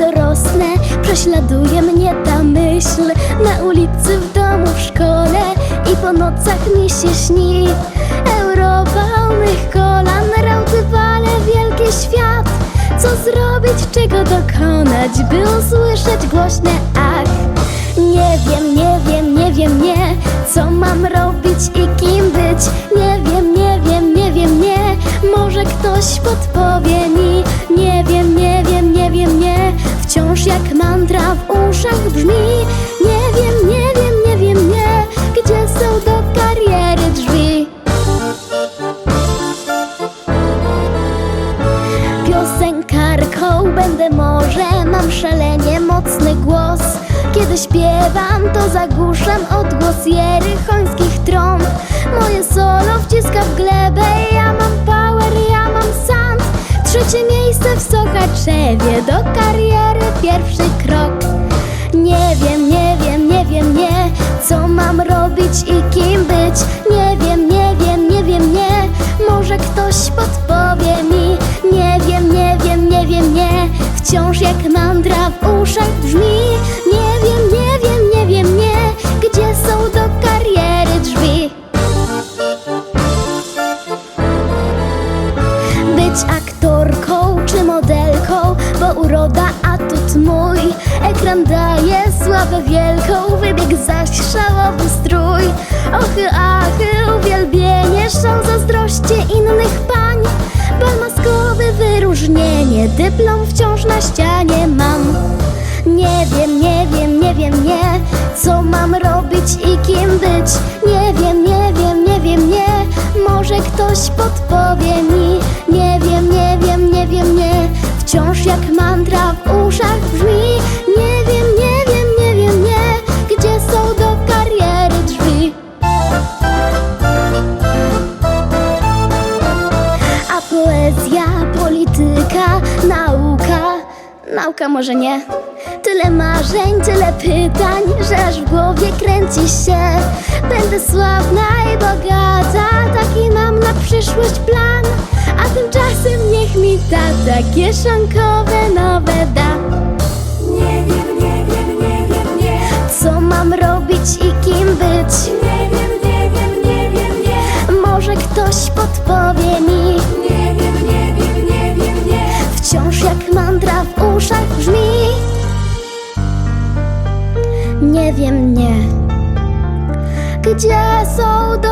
głośne Prześladuje mnie ta myśl. Na ulicy, w domu, w szkole. I po nocach mi się śni. Europa u mych kolan Rauty wale, wielki świat. Co zrobić, czego dokonać By usłyszeć głośne brzmi. Nie wiem, nie wiem, nie wiem, nie Gdzie są do kariery drzwi. Piosenkarką będę może Mam szalenie mocny głos. Kiedy śpiewam to zagłuszam odgłos jerychońskich trąb. Moje solo wciska w glebę Ja mam power, ja mam sound Trzecie miejsce w Sochaczewie Do kariery pierwszy krok Nie wiem, nie wiem, nie wiem, nie Co mam robić i kim być. Nie wiem, nie wiem, nie wiem, nie Może ktoś podpowie mi. Nie wiem, nie wiem, nie wiem, nie Wciąż jak mantra w uszach brzmi. Nie wiem, nie wiem, nie wiem, nie Gdzie są do kariery drzwi. Być aktorką czy modelką, bo uroda mój Ekran daje sławę wielką, wybieg zaś szałowy strój. Ochy, achy, uwielbienie, szał zazdrości innych pań. Bal maskowy, wyróżnienie, dyplom wciąż na ścianie mam. Nie wiem, nie wiem, nie wiem, nie Co mam robić i kim być. Nie wiem, nie wiem, nie wiem, nie Może ktoś podpowie mi Nauka może nie. Tyle marzeń, tyle pytań Że aż w głowie kręci się. Będę sławna i bogata Taki mam na przyszłość plan. A tymczasem niech mi tata Kieszonkowe nowe da. Nie wiem, nie wiem, nie wiem, nie. Co mam robić i kim być? Nie wiem, nie wiem, nie wiem, nie. Może ktoś podpowie mi. Nie wiem, nie wiem, nie wiem, nie. Wciąż jak mantra w uszach brzmi. Nie wiem, nie. Gdzie są do